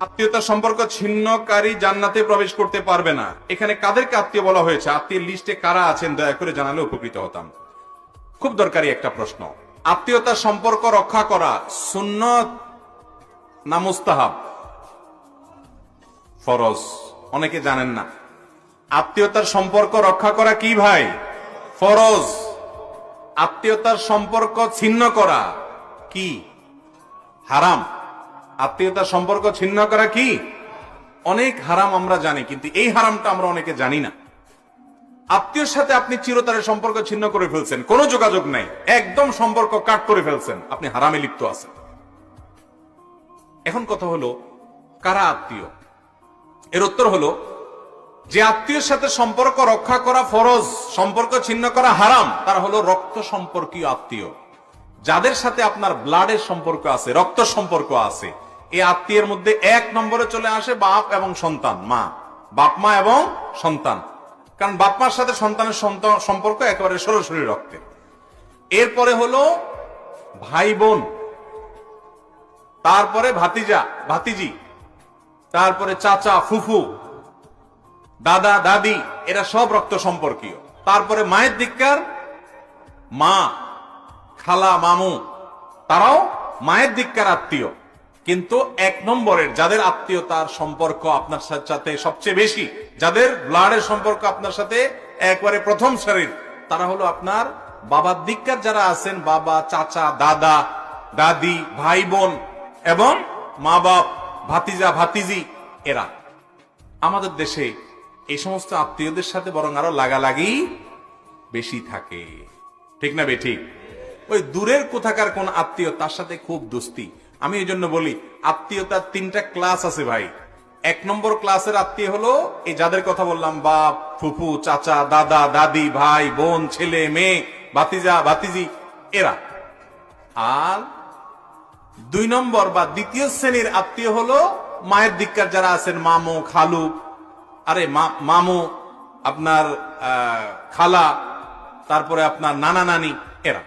আত্মীয়তার সম্পর্ক ছিন্নকারী জান্নাতে প্রবেশ করতে পারবে না। এখানে কাদেরকে আত্মীয় বলা হয়েছে? আত্মীয় লিস্টে কারা আছেন? দয়া করে জানালে উপকৃত হতাম। খুব দরকারি একটা প্রশ্ন। আত্মীয়তার সম্পর্ক রক্ষা করা সুন্নত না মুস্তাহাব? ফরজ। অনেকে জানেন না। আত্মীয়তার সম্পর্ক রক্ষা করা কি ভাই? ফরজ। আত্মীয়তার সম্পর্ক ছিন্ন করা কি? হারাম। আত্মীয়তার সম্পর্ক ছিন্ন করা কি? অনেক হারাম আমরা জানি, কিন্তু এই হারামটা আমরা অনেকে জানি না। আত্মীয়র সাথে আপনি চিরতরের সম্পর্ক ছিন্ন করে ফেলছেন, কোনো যোগাযোগ নেই। একদম সম্পর্ক কাট করে ফেলছেন, আপনি হারামে লিপ্ত আছেন। এখন কথা হলো, কারা আত্মীয়? এর উত্তর হলো, যে আত্মীয়র সাথে সম্পর্ক রক্ষা করা ফরজ, সম্পর্ক ছিন্ন করা হারাম, তারা হলো রক্ত সম্পর্কীয় আত্মীয়। যাদের সাথে আপনার ব্লাডের সম্পর্ক আছে, রক্ত সম্পর্ক আছে এই আত্মীয়ের মধ্যে এক নম্বরে চলে আসে বাপ এবং সন্তান, মা। বাপ, মা এবং সন্তান। কারণ বাপ, মার সাথে সন্তানের সম্পর্ক একেবারে সরাসরি রক্তের এরপরে হলো ভাই বোন তারপরে ভাতিজা, ভাতিজি। তারপরে চাচা, ফুফু, দাদা, দাদি, এরা সব রক্ত সম্পর্কীয়। তারপরে মায়ের দিককার মা, খালা, মামু। তারাও মায়ের দিককার আত্মীয়। কিন্তু এক নম্বরের যাদের আত্মীয়তার সম্পর্ক আপনার সাথে সবচেয়ে বেশি, যাদের ব্লাডের সম্পর্ক আপনার সাথে একবারে প্রথম সারির, তারা হলো আপনার বাবার দিককার যারা আছেন, বাবা, চাচা, দাদা, দাদি, ভাই, বোন এবং মা বাপ ভাতিজা, ভাতিজি, এরা। আমাদের দেশে এই সমস্ত আত্মীয়দের সাথে বরং আরও লাগালাগি বেশি থাকে। ঠিক না বে, ঠিক? ওই দূরের কোথাকার কোন আত্মীয় তার সাথে খুব দোস্তি। আমি এই জন্য বলি, আত্মীয়তার তিনটা ক্লাস আছে ভাই। এক নম্বর ক্লাসের আত্মীয় হলো, এই যাদের কথা বললাম, বাপ, ফুফু, চাচা, দাদা, দাদি, ভাই, বোন, ছেলে, মেয়ে, ভাতিজা, ভাতিজি, এরা। আর দুই নম্বর বা দ্বিতীয় শ্রেণির আত্মীয় হলো, মায়ের দিককার যারা আছেন, মামু, খালু, আরে মামু, আপনার খালা, তারপরে আপনার নানা, নানি, এরা।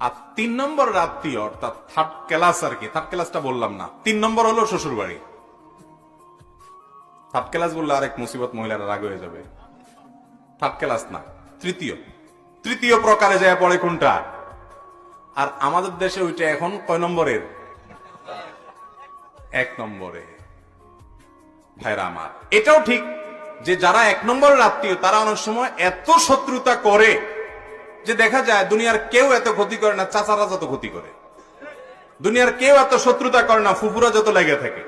আর তিন নম্বর আত্মীয় অর্থাৎ থার্ড ক্লাস আর কি থার্ড ক্লাসটা বললাম না। তিন নম্বর হলো শ্বশুর বাড়ি থার্ড ক্লাস বললে আরেক মুসিবত, মহিলারা রাগ হয়ে যাবে। থার্ড ক্লাস না, তৃতীয়। তৃতীয় প্রকারে যায় পড়ে কোনটা? আর আমাদের দেশে ওইটা এখন কয় নম্বরের? এক নম্বরে। ভাইরা আমার, এটাও ঠিক যে যারা এক নম্বরের আত্মীয় তারা অনেক সময় এত শত্রুতা করে যে দেখা যায় দুনিয়ার কেউ এত ক্ষতি করে না, চাচারা যত ক্ষতি করে। দুনিয়ার কেউ এত শত্রুতা করে না, ফুফুরা যত লেগে থাকে।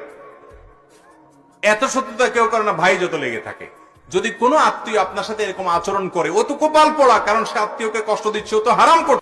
এত শত্রুতা কেউ করে না, ভাই যত লেগে থাকে। যদি কোনো আত্মীয় আপনার সাথে এরকম আচরণ করে, ও তো কপাল পড়া, কারণ সে আত্মীয়কে কষ্ট দিচ্ছে, ও তো হারাম করছে।